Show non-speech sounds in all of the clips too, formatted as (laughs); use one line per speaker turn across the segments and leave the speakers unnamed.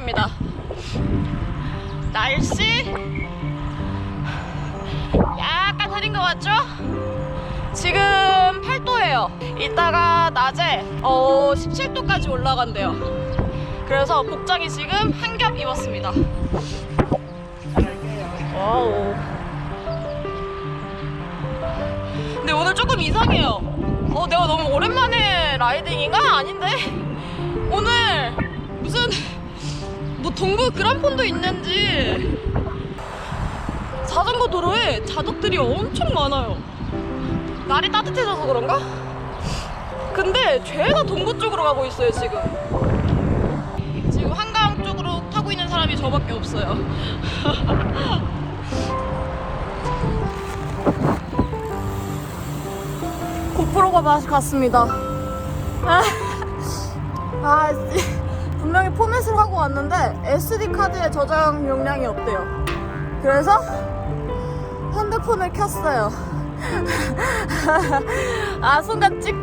토요일입니다. 날씨 약간 흐린 것 같죠? 지금 8도예요. 이따가 낮에 어, 17도까지 올라간대요. 그래서 복장이 지금 한 겹 입었습니다. 와우. 근데 오늘 조금 이상해요. 어, 내가 너무 오랜만에 라이딩인가? 아닌데? 오늘 무슨 뭐 동부 그란폰도 있는지 자전거 도로에 자덕들이 엄청 많아요. 날이 따뜻해져서 그런가? 근데 죄다 동부 쪽으로 가고 있어요, 지금. 지금 한강 쪽으로 타고 있는 사람이 저밖에 없어요. (laughs) 고프로가 맛이 갔습니다. 아, (laughs) 아, 씨. 분명히 포맷을 하고 왔는데 SD 카드에 저장 용량이 없대요. 그래서 핸드폰을 켰어요. (laughs) 아, 순간 찍,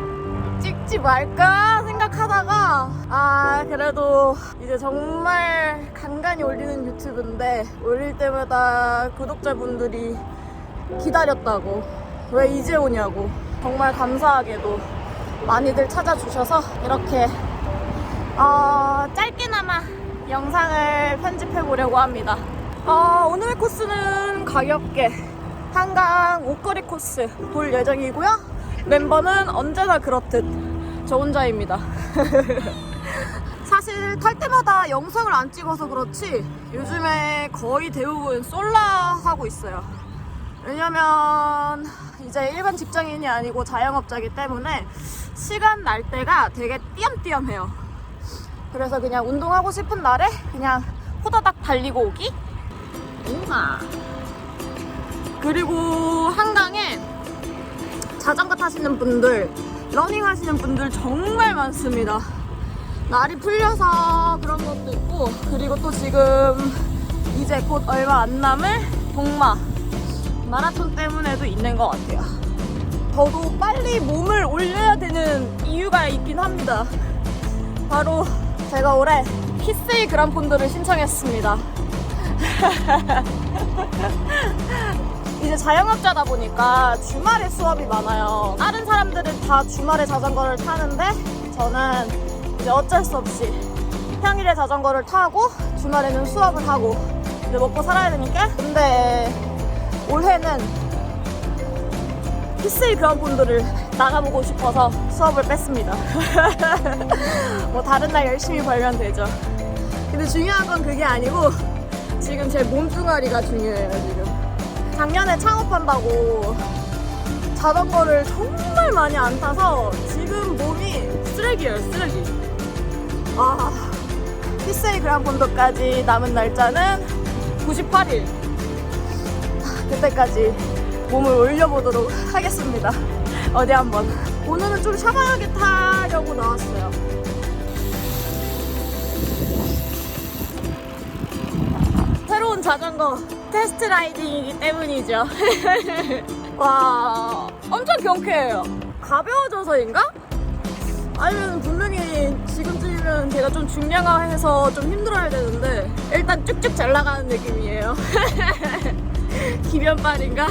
찍지 말까 생각하다가 아, 그래도 이제 정말 간간히 올리는 유튜브인데 올릴 때마다 구독자분들이 기다렸다고 왜 이제 오냐고 정말 감사하게도 많이들 찾아주셔서 이렇게 어, 짧게나마 영상을 편집해 보려고 합니다. 어, 오늘의 코스는 가볍게 한강 옷걸이 코스 돌 예정이고요. 멤버는 언제나 그렇듯 저 혼자입니다. (laughs) 사실 탈 때마다 영상을 안 찍어서 그렇지 요즘에 거의 대부분 솔라 하고 있어요. 왜냐면 이제 일반 직장인이 아니고 자영업자이기 때문에 시간 날 때가 되게 띄엄띄엄해요. 그래서 그냥 운동하고 싶은 날에 그냥 호다닥 달리고 오기? 우와. 그리고 한강에 자전거 타시는 분들, 러닝 하시는 분들 정말 많습니다. 날이 풀려서 그런 것도 있고, 그리고 또 지금 이제 곧 얼마 안 남을 동마 마라톤 때문에도 있는 것 같아요. 저도 빨리 몸을 올려야 되는 이유가 있긴 합니다. 바로 제가 올해 키스이 그란폰드를 신청했습니다. (laughs) 이제 자영업자다 보니까 주말에 수업이 많아요. 다른 사람들은 다 주말에 자전거를 타는데 저는 이제 어쩔 수 없이 평일에 자전거를 타고 주말에는 수업을 하고 이제 먹고 살아야 되니까 근데 올해는 키스이 그란폰드를 나가보고 싶어서 수업을 뺐습니다. (laughs) 뭐 다른 날 열심히 벌면 되죠. 근데 중요한 건 그게 아니고 지금 제 몸뚱아리가 중요해요 지금. 작년에 창업한다고 자전거를 정말 많이 안 타서 지금 몸이 쓰레기예요 쓰레기. 아 피세이 그란본도까지 남은 날짜는 98일. 그때까지 몸을 올려보도록 하겠습니다. 어디 한번. 오늘은 좀 샤바하게 타려고 나왔어요. 새로운 자전거 테스트 라이딩이기 때문이죠. (laughs) 와, 엄청 경쾌해요. 가벼워져서인가? 아니면 분명히 지금쯤이면 제가 좀 중량화해서 좀 힘들어야 되는데 일단 쭉쭉 잘 나가는 느낌이에요. (laughs) 기변발인가?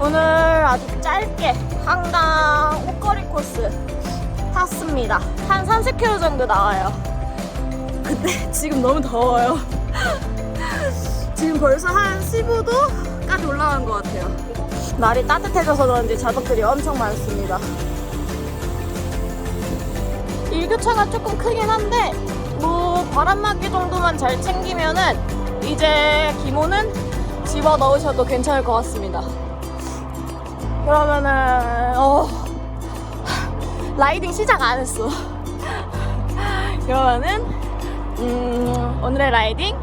오늘 아주 짧게 한강 코스 탔습니다. 한 30km 정도 나와요. 근데 (laughs) 지금 너무 더워요. (laughs) 지금 벌써 한 15도까지 올라간 것 같아요. 날이 따뜻해져서 그런지 자석들이 엄청 많습니다. 일교차가 조금 크긴 한데 뭐 바람막이 정도만 잘 챙기면은 이제 기모는 집어 넣으셔도 괜찮을 것 같습니다. 그러면은 어 라이딩 시작 안 했어. (laughs) 그러면은 음, 오늘의 라이딩